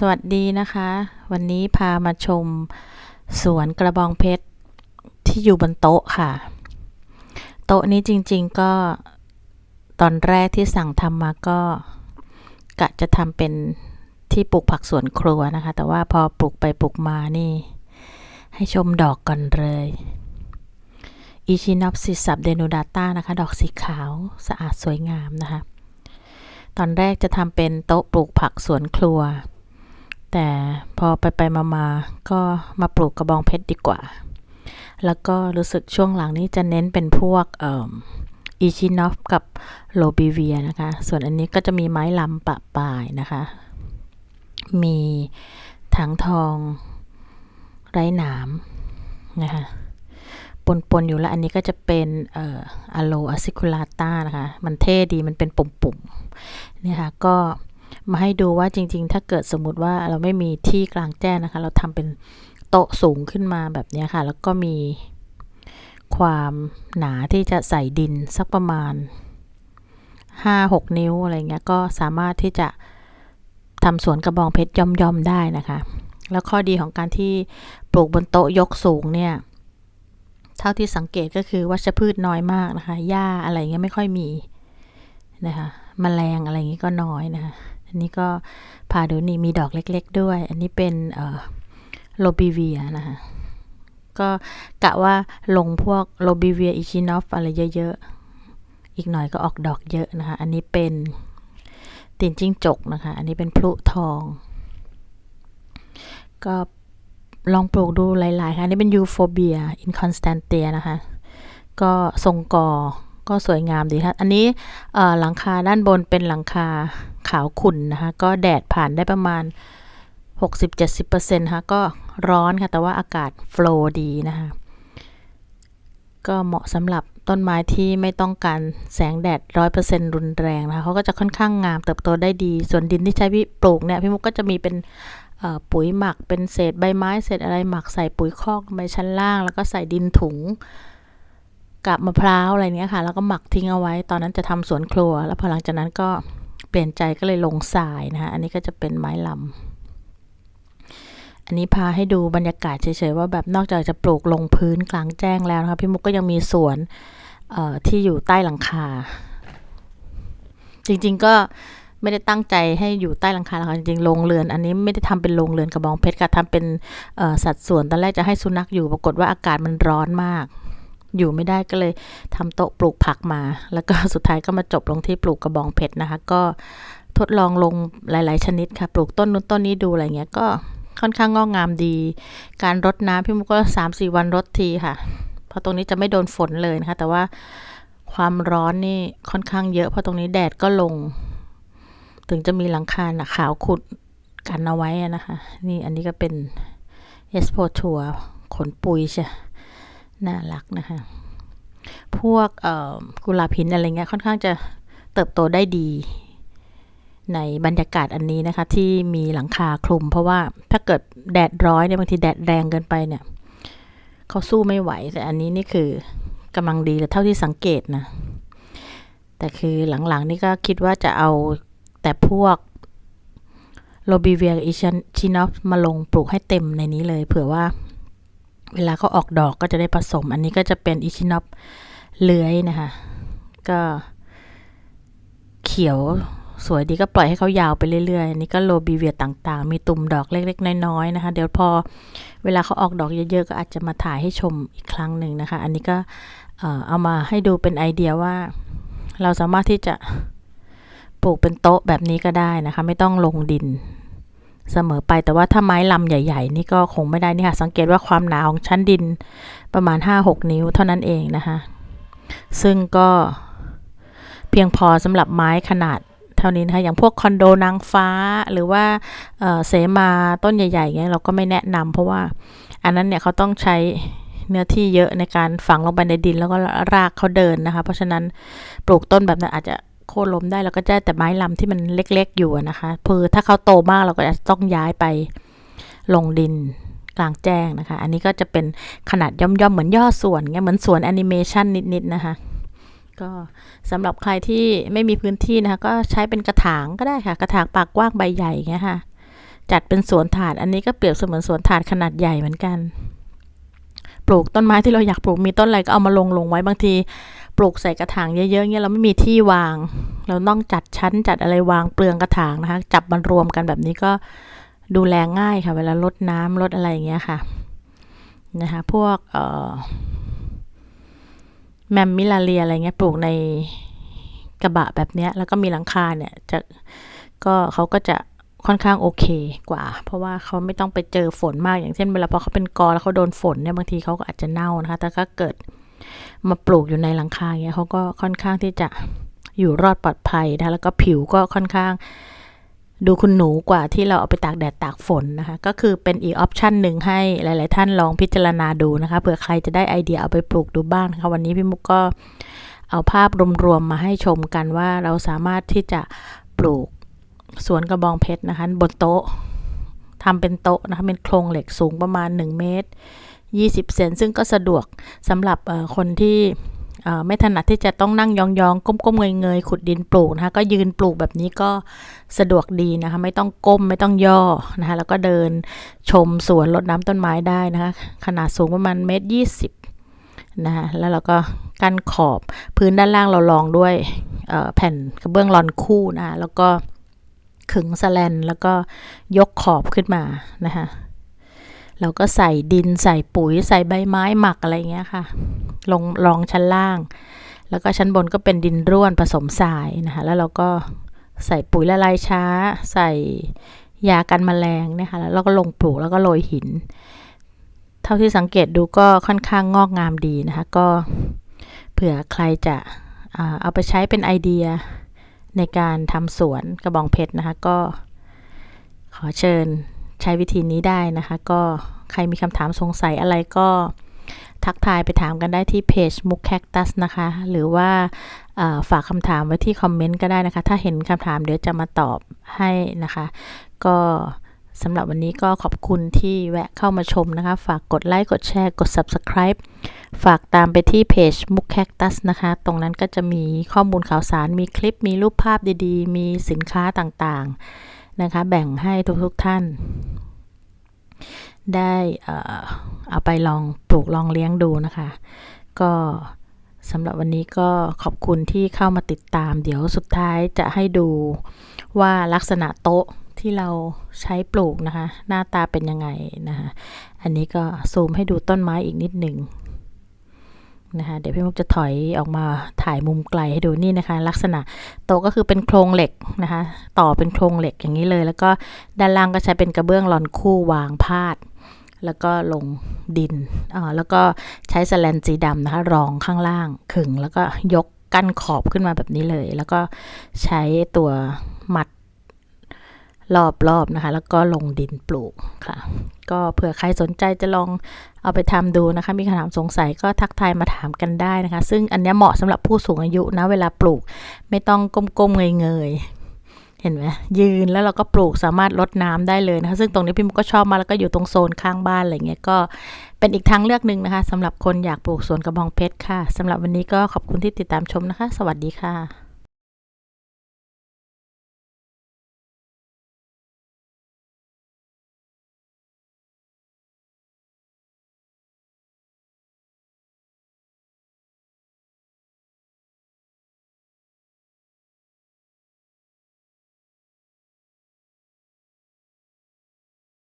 สวัสดีนะคะ วันนี้พามาชมสวนกระบองเพชรที่อยู่บนโต๊ะค่ะ โต๊ะนี้จริงๆก็ตอนแรกที่สั่งทำมาก็ กะจะทำเป็นที่ปลูกผักสวนครัวนะคะ แต่ว่าพอปลูกไปปลูกมานี่ ให้ชมดอกก่อนเลยอีชินอปซิสับเดนูดาต้านะคะ ดอกสีขาวสะอาดสวยงามนะคะ ตอนแรกจะทำเป็นโต๊ะปลูกผักสวนครัว แต่พอไปไปมามาก็มาปลูกกระบองเพชรดีกว่า แล้วก็รู้สึกช่วงหลังนี้จะเน้นเป็นพวกเอ่ออีชินอฟกับโลบิเวียนะคะ ส่วนอันนี้ก็จะมีไม้ลำปะปลายนะคะ มีถังทองไร้หนามนะคะปนปนๆอยู่แล้วอันนี้ก็จะเป็นเอ่ออะโลอะซิคูลาต้านะคะ มันเท่ดีมันเป็นปุ่มๆเนี่ยค่ะก็ มาให้ดูว่าจริง ๆ ถ้าเกิดสมมติว่าเราไม่มีที่กลางแจ้งนะคะ เราทำเป็นโต๊ะสูงขึ้นมาแบบนี้ค่ะ แล้วก็มีความหนาที่จะใส่ดินสักประมาณ 5-6 นิ้วอะไรเงี้ยก็สามารถที่จะทำสวนกระบองเพชรย่อมๆได้นะคะ แล้วข้อดีของการที่ปลูกบนโต๊ะยกสูงเนี่ยเท่าที่สังเกตก็คือวัชพืชน้อยมากนะคะ หญ้าอะไรเงี้ยไม่ค่อยมีนะคะมแมลงอะไรเงี้ยก็น้อยนะคะ นนี้ก็พาดูนี่มีดอกเล็ก ๆ ด้วย อันนี้เป็นโลบิเวียนะคะก็กะว่าลงพวกโลบิเวียอิชินอฟอะไรเยอะ ๆ อีกหน่อยก็ออกดอกเยอะนะคะ อันนี้เป็นตีนจิ้งจกนะคะ อันนี้เป็นพลุทอง ก็ลองปลูกดูหลาย ๆ ค่ะ อันนี้เป็นยูโฟเบียอินคอนสแตนเตียนะคะ ก็ทรงกอ ก็สวยงามดีค่ะอันนี้หลังคาด้านบนเป็นหลังคาขาวขุ่นนะคะ ก็แดดผ่านได้ประมาณ 60-70%นะคะก็ร้อนค่ะ แต่ว่าอากาศโฟลว์ดีนะคะ ก็เหมาะสำหรับต้นไม้ที่ไม่ต้องการแสงแดด100%รุนแรงนะคะเขาก็จะค่อนข้างงามเติบโตได้ดี ส่วนดินที่ใช้พี่ปลูกเนี่ย พี่มุกก็จะมีเป็นปุ๋ยหมักเป็นเศษใบไม้เศษอะไรหมักใส่ปุ๋ยคอกไปชั้นล่าง แล้วก็ใส่ดินถุง กับมะพร้าวอะไรเนี้ยค่ะ แล้วก็หมักทิ้งเอาไว้ ตอนนั้นจะทำสวนครัว แล้วพอหลังจากนั้นก็เปลี่ยนใจก็เลยลงทรายนะคะอันนี้ก็จะเป็นไม้ลำอันนี้พาให้ดูบรรยากาศเฉยๆว่าแบบนอกจากจะปลูกลงพื้นกลางแจ้งแล้วนะคะพี่มุกก็ยังมีสวนที่อยู่ใต้หลังคา จริงๆก็ไม่ได้ตั้งใจให้อยู่ใต้หลังคาหรอกจริงๆโรงเรือน อันนี้ไม่ได้ทำเป็นโรงเรือนกระบองเพชรค่ะทำเป็นสัดส่วนตอนแรกจะให้สุนัขอยู่ปรากฏว่าอากาศมันร้อนมาก อยู่ไม่ได้ก็เลยทำโต๊ะปลูกผักมา แล้วก็สุดท้ายก็มาจบลงที่ปลูกกระบองเพชรนะคะ ก็ทดลองลงหลาย ๆ ชนิดค่ะ ปลูกต้นนู้นต้นนี้ดูอะไรเงี้ยก็ค่อนข้างงอกงามดี การรดน้ำพี่มุกก็สามสี่วันรดทีค่ะ เพราะตรงนี้จะไม่โดนฝนเลยนะคะ แต่ว่าความร้อนนี่ค่อนข้างเยอะเพราะตรงนี้แดดก็ลง ถึงจะมีหลังคาขาวขุดกันเอาไว้นะคะ นี่อันนี้ก็เป็นเอสโพทัวขนปุยใช่ น่ารักนะคะ พวกกุหลาบหินอะไรเงี้ยค่อนข้างจะเติบโตได้ดีในบรรยากาศอันนี้นะคะ ที่มีหลังคาคลุม เพราะว่าถ้าเกิดแดดร้อยเนี่ยบางทีแดดแรงเกินไปเนี่ยเขาสู้ไม่ไหว แต่อันนี้นี่คือกำลังดีแต่เท่าที่สังเกตนะ แต่คือหลังๆนี่ก็คิดว่าจะเอาแต่พวกโรบิเวียอิชินอฟมาลงปลูกให้เต็มในนี้เลย เผื่อว่า เวลาเขาออกดอกก็จะได้ผสม อันนี้ก็จะเป็นอิชินอฟเลื้อยนะคะ ก็เขียวสวยดีก็ปล่อยให้เขายาวไปเรื่อยๆอันนี้ก็โรบิเวียต่างๆ มีตุ่มดอกเล็กๆ น้อยๆ นะคะ เดี๋ยวพอเวลาเขาออกดอกเยอะๆ ก็อาจจะมาถ่ายให้ชมอีกครั้งหนึ่งนะคะ อันนี้ก็เอามาให้ดูเป็นไอเดียว่า เราสามารถที่จะปลูกเป็นโต๊ะแบบนี้ก็ได้นะคะ ไม่ต้องลงดิน เสมอไปแต่ว่าถ้าไม้ลำใหญ่ ๆ นี่ก็คงไม่ได้นี่ค่ะ สังเกตว่าความหนาของชั้นดินประมาณ 5-6 นิ้วเท่านั้นเองนะคะซึ่งก็เพียงพอสำหรับไม้ขนาดเท่านี้นะคะอย่างพวกคอนโดนางฟ้าหรือว่าเสมาต้นใหญ่ๆเงี้ยเราก็ไม่แนะนำเพราะว่าอันนั้นเนี่ยเขาต้องใช้เนื้อที่เยอะในการฝังลงไปในดินแล้วก็รากเขาเดินนะคะ เพราะฉะนั้นปลูกต้นแบบนั้นอาจจะ โค่นล้มได้แล้วก็จะแต่ไม้ลำที่มันเล็กๆอยู่นะคะเพื่อถ้าเขาโตมากเราก็จะต้องย้ายไปลงดินกลางแจ้งนะคะ อันนี้ก็จะเป็นขนาดย่อมๆเหมือนย่อส่วนเงี้ยเหมือนสวนแอนิเมชันนิดๆนะคะ ก็สำหรับใครที่ไม่มีพื้นที่นะคะ ก็ใช้เป็นกระถางก็ได้ค่ะ กระถางปากกว้างใบใหญ่เงี้ยค่ะ จัดเป็นสวนถาด อันนี้ก็เปรียบเสมือนสวนถาดขนาดใหญ่เหมือนกัน ปลูกต้นไม้ที่เราอยากปลูกมีต้นอะไรก็เอามาลงลงไว้บางที ปลูกใส่กระถางเยอะๆเงี้ยเราไม่มีที่วาง เราต้องจัดชั้นจัดอะไรวางเปลืองกระถางนะคะ จับมันรวมกันแบบนี้ก็ดูแลง่ายค่ะ เวลารดน้ำรดอะไรอย่างเงี้ยค่ะนะคะพวกเออแมมมิลาเรียอะไรเงี้ยปลูกในกระบะแบบเนี้ยแล้วก็มีหลังคาเนี่ยจะก็เขาก็จะค่อนข้างโอเคกว่า เพราะว่าเขาไม่ต้องไปเจอฝนมากอย่างเช่นเวลาพอเขาเป็นกอแล้วเขาโดนฝนเนี่ยบางทีเขาก็อาจจะเน่านะคะ แต่ถ้าเกิด มาปลูกอยู่ในหลังคาเงี้ยเขาก็ค่อนข้างที่จะอยู่รอดปลอดภัยนะแล้วก็ผิวก็ค่อนข้างดูคุณหนูกว่าที่เราเอาไปตากแดดตากฝนนะคะ ก็คือเป็นอีกออปชันหนึ่งให้หลาย ๆ ท่านลองพิจารณาดูนะคะเผื่อใครจะได้ไอเดียเอาไปปลูกดูบ้างนะคะวันนี้พี่มุกก็เอาภาพรวม ๆ มาให้ชมกันว่าเราสามารถที่จะปลูกสวนกระบองเพชรนะคะ บนโต๊ะทำเป็นโต๊ะนะคะเป็นโครงเหล็กสูงประมาณ 1 เมตร 20 เซนซึ่งก็สะดวกสำหรับคนที่ไม่ถนัดที่จะต้องนั่งยองๆ ก้มๆเงยๆ ขุดดินปลูกนะคะ ก็ยืนปลูกแบบนี้ก็สะดวกดีนะคะ ไม่ต้องก้มไม่ต้องย่อนะคะ แล้วก็เดินชมสวนรดน้ำต้นไม้ได้นะคะ ขนาดสูงประมาณเมตรยี่สิบนะคะแล้วเราก็กั้นขอบพื้นด้านล่างเราลองด้วยแผ่นกระเบื้องรอนคู่นะะแล้วก็ขึงสแลนแล้วก็ยกขอบขึ้นมานะคะ เราก็ใส่ดินใส่ปุ๋ย ใส่ใบไม้หมักอะไรเงี้ยค่ะ ลงรองชั้นล่าง แล้วก็ชั้นบนก็เป็นดินร่วนผสมทรายนะคะ แล้วเราก็ใส่ปุ๋ยละลายช้า ใส่ยากันแมลงนะคะแล้วเราก็ลงปลูกแล้วก็โรยหิน เท่าที่สังเกตดูก็ค่อนข้างงอกงามดีนะคะ ก็เผื่อใครจะเอาไปใช้เป็นไอเดียในการทำสวนกระบองเพชรนะคะ ก็ขอเชิญ ใช้วิธีนี้ได้นะคะ ก็ใครมีคำถามสงสัยอะไรก็ทักทายไปถามกันได้ที่เพจมุกแคคตัสนะคะ หรือว่าฝากคำถามไว้ที่คอมเมนต์ก็ได้นะคะ ถ้าเห็นคำถามเดี๋ยวจะมาตอบให้นะคะ ก็สำหรับวันนี้ก็ขอบคุณที่แวะเข้ามาชมนะคะ ฝากกดไลค์กดแชร์กด Subscribe ฝากตามไปที่เพจมุกแคคตัสนะคะ ตรงนั้นก็จะมีข้อมูลข่าวสารมีคลิปมีรูปภาพดีๆ มีสินค้าต่างๆ นะคะ แบ่งให้ทุกๆท่าน ได้เอาไปลองปลูกลองเลี้ยงดูนะคะ ก็สำหรับวันนี้ก็ขอบคุณที่เข้ามาติดตาม เดี๋ยวสุดท้ายจะให้ดูว่าลักษณะโต๊ะที่เราใช้ปลูกนะคะ หน้าตาเป็นยังไงนะคะ อันนี้ก็ซูมให้ดูต้นไม้อีกนิดหนึ่ง นะคะ เดี๋ยวพี่มุกจะถอยออกมาถ่ายมุมไกลให้ดูนี่นะคะ ลักษณะโต๊ะก็คือเป็นโครงเหล็กนะคะ ต่อเป็นโครงเหล็กอย่างนี้เลย แล้วก็ด้านล่างก็ใช้เป็นกระเบื้องลอนคู่วางพาด แล้วก็ลงดินอ่าแล้วก็ใช้สแลนสีดำนะคะ รองข้างล่างขึงแล้วก็ยกกั้นขอบขึ้นมาแบบนี้เลย แล้วก็ใช้ตัวมัด รอบๆนะคะ แล้วก็ลงดินปลูกค่ะ ก็เผื่อใครสนใจจะลองเอาไปทำดูนะคะ มีคำถามสงสัยก็ทักทายมาถามกันได้นะคะ ซึ่งอันนี้เหมาะสำหรับผู้สูงอายุนะ เวลาปลูกไม่ต้องก้มๆเงยๆ เห็นไหมยืนแล้วเราก็ปลูกสามารถลดน้ำได้เลยนะคะ ซึ่งตรงนี้พี่มุกก็ชอบมาแล้วก็อยู่ตรงโซนข้างบ้านอะไรเงี้ยก็เป็นอีกทางเลือกหนึ่งนะคะสำหรับคนอยากปลูกสวนกระบองเพชรค่ะสำหรับวันนี้ก็ขอบคุณที่ติดตามชมนะคะ สวัสดีค่ะ